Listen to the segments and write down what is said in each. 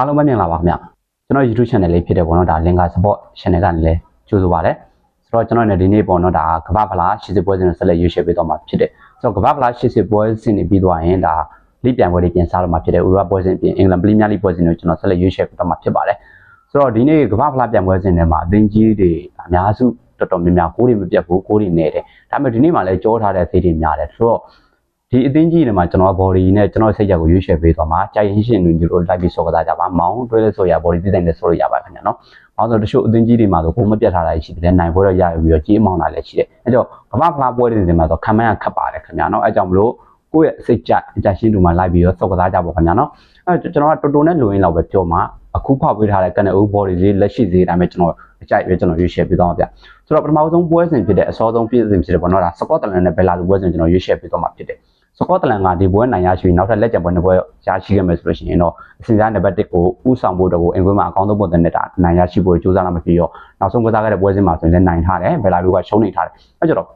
အားလုံးပဲမြင်လာပါခင်ဗျကျွန်တော် YouTube channel လေးဖြစ်တဲ့ပေါ့နော်ဒါ Linga Support channel ကနေလည်းကြိုဆိုပါရစေဆိုတော့ကျွန်တော်လည်းဒီနေ့ပေါ့နော်ဒါကမ္ဘာဖလား80ပွဲစဉ်ကိုဆက်လက်ရွေးချယ်ပေးတော့မှာဖြစ်တယ်ဆိုတော့ကမ္ဘာဖလား80ပွဲစဉ်နေပြီးသွားရင်ဒါလိပြန်ပွဲတွေပြင်စားတော့မှာဖြစ်တယ်ဥရောပပွဲစဉ်ပြင်အင်္ဂလန်ပရီးမီးယားလိပွဲစဉ်ကိုကျွန်တော်ဆက်လက်ရွေးချယ်ပေးတော့မှာဖြစ်ပါတယ်ဆိုတော့ဒီနေ့ကမ္ဘာဖလားပြန်ပွဲစဉ်တွေမှာအသင်းကြီးတွေအများစုတော်တော်များများကိုးတွေမပြတ်ဘူးကိုးတွေနေတယ်ဒါပေမဲ့ဒီနေ့မှလည်းကြောထားတဲ့သေးတွေများတယ်ဆိုတော့ ဒီအသင်းကြီးတွေမှာကျွန်တော် body နဲ့ကျွန်တော်စိတ်ကြက်ကိုရွေးချယ်ပေးသွားမှာကြာရင်ရှင်တွေတို့လိုက်ပြီးစောကစားကြပါမောင်းတွဲလဲဆိုရ body တည်တိုင်းလဲဆိုလို့ရပါခင်ဗျာနော်။ဘာလို့လဲဆိုတော့တချို့အသင်းကြီးတွေမှာဆိုကိုမပြတ်ထားတာရှိတယ်နိုင်ပွဲတော့ရပြီးတော့ကြီးအမောင်းတာလည်းရှိတယ်။အဲကြောင့်ကမ္ဘာဖလားပွဲတွေမှာဆိုခံမရခတ်ပါတယ်ခင်ဗျာနော်။အဲကြောင့်မလို့ကိုယ့်ရဲ့စိတ်ကြအကြရှင်တို့မှာလိုက်ပြီးတော့စောကစားကြပါခင်ဗျာနော်။အဲကျွန်တော်ကတော်တော်နဲ့လူရင်းလောက်ပဲပြောမှာအခုဖောက်ပေးထားတဲ့ကနေဦး body လေးလက်ရှိသေးတိုင်းပဲကျွန်တော်အကြိုက်ပဲကျွန်တော်ရွေးချယ်ပေးသွားမှာဗျ။ဆိုတော့ပထမဆုံးပွဲစဉ်ဖြစ်တဲ့အစောဆုံးပြည့်စုံဖြစ်တဲ့ပေါ့နော်ဒါစကော့တလန်နဲ့ဘယ်လာလူပွဲစဉ်ကျွန်တော်ရွေးချယ်ပေးသွားမှာဖြစ်တယ်။ စကော့တလန်ကဒီပွဲနိုင်ရရှိပြီးနောက်ထပ်လက်ကျန်ပွဲနှစ်ပွဲရရှိခဲ့မယ်ဆိုလို့ရှိရင်တော့အစဉ်စားနံပါတ်1ကိုဥဆောင်ဖို့တော့ကိုအင်ကွင်းမှာအကောင်းဆုံးပုံစံနဲ့ဒါနိုင်ရရှိဖို့ကြိုးစားလာမှဖြစ်ရောနောက်ဆုံးကစားခဲ့တဲ့ပွဲစဉ်မှာဆိုရင်လည်းနိုင်ထားတယ်ဘယ်လာလူကရှုံးနေထားတယ်အဲကြတော့စ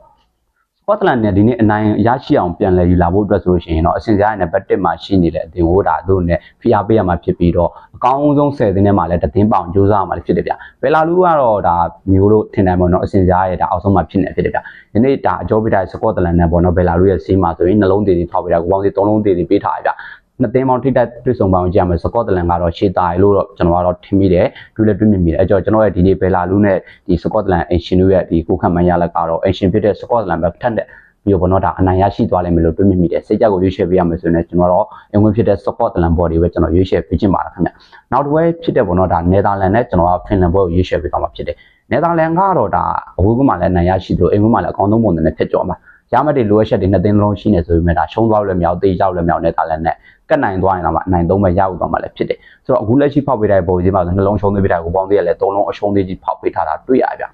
ကော့တလန်နဲ့ဒီနေ့အနိုင်ရရှိအောင်ပြန်လည်ယူလာဖို့အတွက်ဆိုလို့ရှိရင်တော့အစဉ်စားနံပါတ်1မှာရှိနေတဲ့အတင်ကိုဒါတို့နဲ့ဖိအားပေးရမှာဖြစ်ပြီးတော့အကောင်းဆုံး10သင်းထဲမှာလည်းတသင်းပေါင်ကြိုးစားရမှာဖြစ်တယ်ဗျဘယ်လာလူကတော့ဒါမျိုးလို့ထင်တယ်ပေါ့နော်အစဉ်စားရဲ့ဒါအောက်ဆုံးမှာဖြစ်နေဖြစ်တယ်ဗျဒီနေ့ဒါအကျော်ပိတိုင်းစကော့တလန်နဲ့ပေါ့နော်ဘယ်လာလူရဲ့စီးမှာဆိုရင်နှလုံးသေးသေးထောက်ပေးတာကိုပေါင်းစီ3လုံးသေးသေးပေးထားရဗျ နှစ်သင်းပေါင်းထိတက်တွေ့ဆုံပေါင်းကြည့်ရမယ်စကော့တလန်ကတော့ရှေ့တာလို့တော့ကျွန်တော်ကတော့ထင်မိတယ်တွေ့လည်းတွေ့မြင်မိတယ်အဲကြောင့်ကျွန်တော်ရဲ့ဒီနေ့ဘယ်လာလူနဲ့ဒီစကော့တလန်အင်ရှင်တို့ရဲ့ဒီကိုခန့်မှန်းရလက်ကတော့အင်ရှင်ဖြစ်တဲ့စကော့တလန်ပဲထက်တဲ့ပြီးတော့ဘောနော်ဒါအနိုင်ရရှိသွားလိမ့်မယ်လို့တွေးမိမိတယ်စိတ်ကြက်ကိုရွေးချယ်ပေးရမယ်ဆိုရင်လည်းကျွန်တော်တော့အင်ဝင်ဖြစ်တဲ့ support တလန်ဘော်တွေပဲကျွန်တော်ရွေးချယ်ပေးချင်ပါတယ်ခင်ဗျနောက်တစ်ဝဲဖြစ်တဲ့ဘောနော်ဒါနယ်သာလန်နဲ့ကျွန်တော်ကဖင်လန်ဘော်ကိုရွေးချယ်ပေးသွားမှာဖြစ်တယ်နယ်သာလန်ကတော့ဒါအဝေးကမှလည်းနိုင်ရရှိလို့အင်ဝင်မှလည်းအကောင်းဆုံးပုံစံနဲ့ဖြစ်ကြောမှာ ရမတဲ့လိုအပ်ချက်တွေနှစ်သိန်းလုံးရှိနေဆိုပေမဲ့ဒါရှုံးသွားလို့လည်းမရသေးကြောက်လည်းမရနယ်သာလန်နဲ့ကတ်နိုင်သွားရင်တော့အနိုင်သုံးပဲရအောင်သွားမှာလည်းဖြစ်တယ်ဆိုတော့အခုလက်ရှိဖောက်ပေးတဲ့ပုံကြီးမှာဆိုနှလုံးရှုံးသေးပေးတာကိုပေါင်းသေးရလဲသုံးလုံးအရှုံးသေးကြီးဖောက်ပေးထားတာတွေ့ရဗျ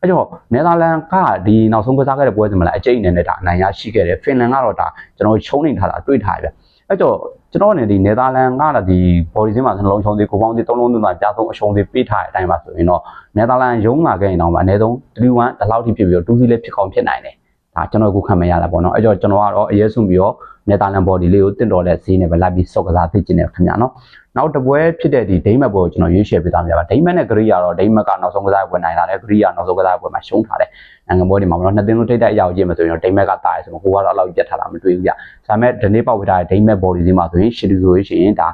အဲ့တော့နယ်သာလန်ကဒီနောက်ဆုံးကစားခဲ့တဲ့ပွဲစဉ်မှာလည်းအကျိတ်အနေနဲ့ဒါအနိုင်ရရှိခဲ့တယ်ဖင်လန်ကတော့ဒါကျွန်တော်ချုံးနေထားတာတွေ့ထားရဗျအဲ့တော့ကျွန်တော်အနေနဲ့ဒီနယ်သာလန်ကဒီ body စင်းမှာနှလုံးရှုံးသေးကိုပေါင်းသေးသုံးလုံးသွင်းတာကြားဆုံးအရှုံးသေးပေးထားတဲ့အတိုင်းပါဆိုရင်တော့နယ်သာလန်ရုံးလာခဲ့ရင်တော့အနည်းဆုံး3-1ဒီလောက်ထိဖြစ်ပြီးတော့2-0လည်းဖြစ်ကောင်းဖြစ်နိုင်တယ် ဒါကျွန်တော်အခုခံမရတာပေါ့နော်အဲ့တော့ကျွန်တော်ကတော့အရေးဆုံးပြီးတော့နယ်သာလန် body လေးကိုတင့်တော်တဲ့ဈေးနဲ့ပဲလိုက်ပြီးစော့ကစားသိကျင်တယ်ခင်ဗျာနော်နောက်တစ်ပွဲဖြစ်တဲ့ဒီဒိမတ်ပွဲကိုကျွန်တော်ရွေးချယ်ပေးသားမှာပါဒိမတ်နဲ့ဂရိယာတော့ဒိမတ်ကနောက်ဆုံးကစားပွဲနိုင်လာတယ်ဂရိယာနောက်ဆုံးကစားပွဲမှာရှုံးထားတယ်နိုင်ငံပွဲတွေမှာတော့နှစ်သင်းလုံးထိတ်တဲ့အရာကိုကြည့်မှဆိုရင်တော့ဒိမတ်ကတားရဆိုတော့ကိုကတော့အဲ့လောက်ပြတ်ထားတာမတွေ့ဘူးဗျဒါပေမဲ့ဒီနေ့ပေါက်ဝေးထားတဲ့ဒိမတ် body စီမှာဆိုရင်ရှီတူဆိုရင်ဒါ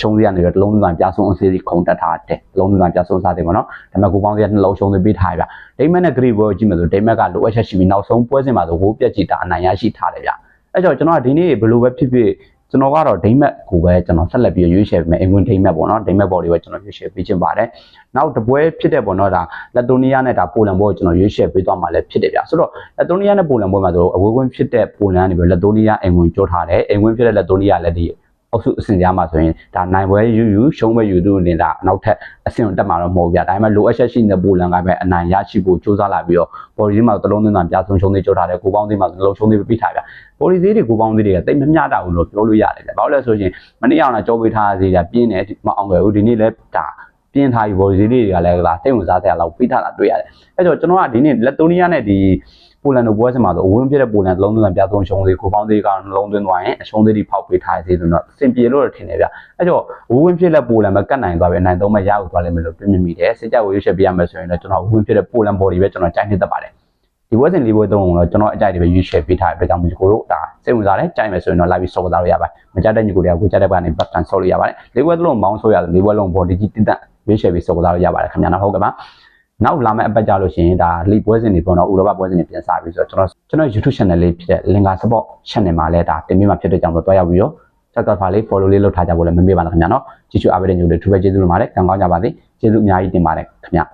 ရှုံးစရာနေတော့တလုံးသွင်းပြဆုံးအစီအစီခုံတက်ထားတယ်တလုံးသွင်းပြဆုံးစားတယ်ပေါ့နော်ဒါပေမဲ့ကိုပေါင်းစရာနှလုံးရှုံးသွင်းပေးထားရဗျဒိမတ်နဲ့ဂရိပွဲကိုကြည့်မှဆိုဒိမတ်ကလိုအပ်ချက်ရှိပြီးနောက်ဆုံးပွဲစဉ်မှာဆိုဝိုးပြက်ကြည့်တာအနိုင်ရရှိထားတယ်ဗျအဲ့တော့ကျွန်တော်ကဒီနေ့ဘယ်လိုပဲဖြစ်ဖြစ်ကျွန်တော်ကတော့ဒိမက်ကိုပဲကျွန်တော်ဆက်လက်ပြီးရွေးချယ်မယ်အင်္ဂွန်ဒိမက်ပေါ့နော်ဒိမက်ဘော်တွေပဲကျွန်တော်ရွေးချယ်ပေးခြင်းပါတယ်နောက်တပွဲဖြစ်တဲ့ပေါ့နော်ဒါလက်တိုနီးယားနဲ့ဒါပိုလန်ဘောကိုကျွန်တော်ရွေးချယ်ပေးသွားမှာလည်းဖြစ်တယ်ဗျာဆိုတော့လက်တိုနီးယားနဲ့ပိုလန်ပွဲမှာဆိုအဝေးကွင်းဖြစ်တဲ့ပိုလန်ကနေပြီးလက်တိုနီးယားအင်္ဂွန်ကြောထားတယ်အင်္ဂွန်ဖြစ်တဲ့လက်တိုနီးယားလည်းဒီ အုပ်စုအဆင့်ကြားမှာဆိုရင်ဒါနိုင်ပွဲယူယူရှုံးပွဲယူသူနေတာနောက်ထပ်အဆင့်တက်မှာတော့မဟုတ်ဗျာဒါပေမဲ့လိုအပ်ချက်ရှိနေတဲ့ပိုလန်ကပဲအနိုင်ရရှိဖို့စူးစမ်းလာပြီးတော့ဘော်ဒီမှာတလုံးသွင်းတာပြဆုံးရှုံးသေးကြောထားတယ်ကိုပေါင်းသေးမှာလုံးရှုံးသေးပြထားဗျာဘော်ဒီသေးတွေကိုပေါင်းသေးတွေကတိတ်မမျှတာဘူးလို့ပြောလို့ရတယ်ဗျာဘာလို့လဲဆိုရင်မနေ့အောင်လာကြောပေးထားသေးတယ်ပြင်းတယ်မအောင်ခဲ့ဘူးဒီနေ့လည်းဒါပြင်းထားပြီးဘော်ဒီသေးတွေကလည်းကလာစိတ်ဝင်စားစရာလောက်ပြထားတာတွေ့ရတယ်အဲ့တော့ကျွန်တော်ကဒီနေ့လက်တိုနီးယားနဲ့ဒီ ပိုလန်တို့ပွဲစဉ်မှာဆိုအဝင်းပြတဲ့ပိုလန်လုံးသွင်းပြဆုံးရှုံးသေးကိုပေါင်းသေးကနှလုံးသွင်းသွားရင်အရှုံးသေးတွေဖောက်ပေးထားသေးတယ်တော့စင်ပြေလို့ထင်တယ်ဗျအဲ့တော့ဝင်းပြတဲ့ပိုလန်ပဲကတ်နိုင်သွားပြီအနိုင်သုံးမဲ့ရအောင်သွားလိမ့်မယ်လို့ပြမြင်မိတယ်စစ်ကြောက်ဝေးချက်ပြရမယ်ဆိုရင်တော့ကျွန်တော်ဝင်းပြတဲ့ပိုလန်ဘော်ဒီပဲကျွန်တော်ကြိုက်နေတတ်ပါတယ်ဒီပွဲစဉ်လေးပွဲသုံးလုံးတော့ကျွန်တော်အကြိုက်တွေပဲရွေးချယ်ပေးထားတဲ့အတွက်ကြောင့်ဒီကိုတို့ဒါစိတ်ဝင်စားတယ်ကြိုက်မယ်ဆိုရင်တော့လာပြီးစော်စားလို့ရပါတယ်မကြတဲ့ညီကိုတွေကကိုကြတဲ့ဘက်ကနေပတ်တန်ဆော်လို့ရပါတယ်လေးပွဲလုံးမောင်းဆိုးရတယ်လေးပွဲလုံးဘော်ဒီကြီးတည်တတ်ရွေးချယ်ပြီးစော်စားလို့ရပါတယ်ခင်ဗျာနော်ဟုတ်ကဲ့ပါ နောက်လာမယ့်အပတ်ကြလို့ရှိရင်ဒါလိပွဲစဉ်တွေပေါ့နော်ဥရောပပွဲစဉ်တွေပြန်စားပြီးဆိုတော့ကျွန်တော်ကျွန်တော် YouTube channel လေးဖြစ်တဲ့ Linga Support channel မှာလည်းဒါတင်ပြမှာဖြစ်တဲ့ကြောင့်တော့တွားရောက်ပြီးတော့ subscribe လေး follow လေးလုပ်ထားကြဖို့လည်းမမေ့ပါနဲ့ခင်ဗျာနော်ကြည့်ချူအားပေးတဲ့ညီတို့တွေထူးပဲကျေးဇူးတင်ပါတယ်ကံကောင်းကြပါစေကျေးဇူးအများကြီးတင်ပါတယ်ခင်ဗျာ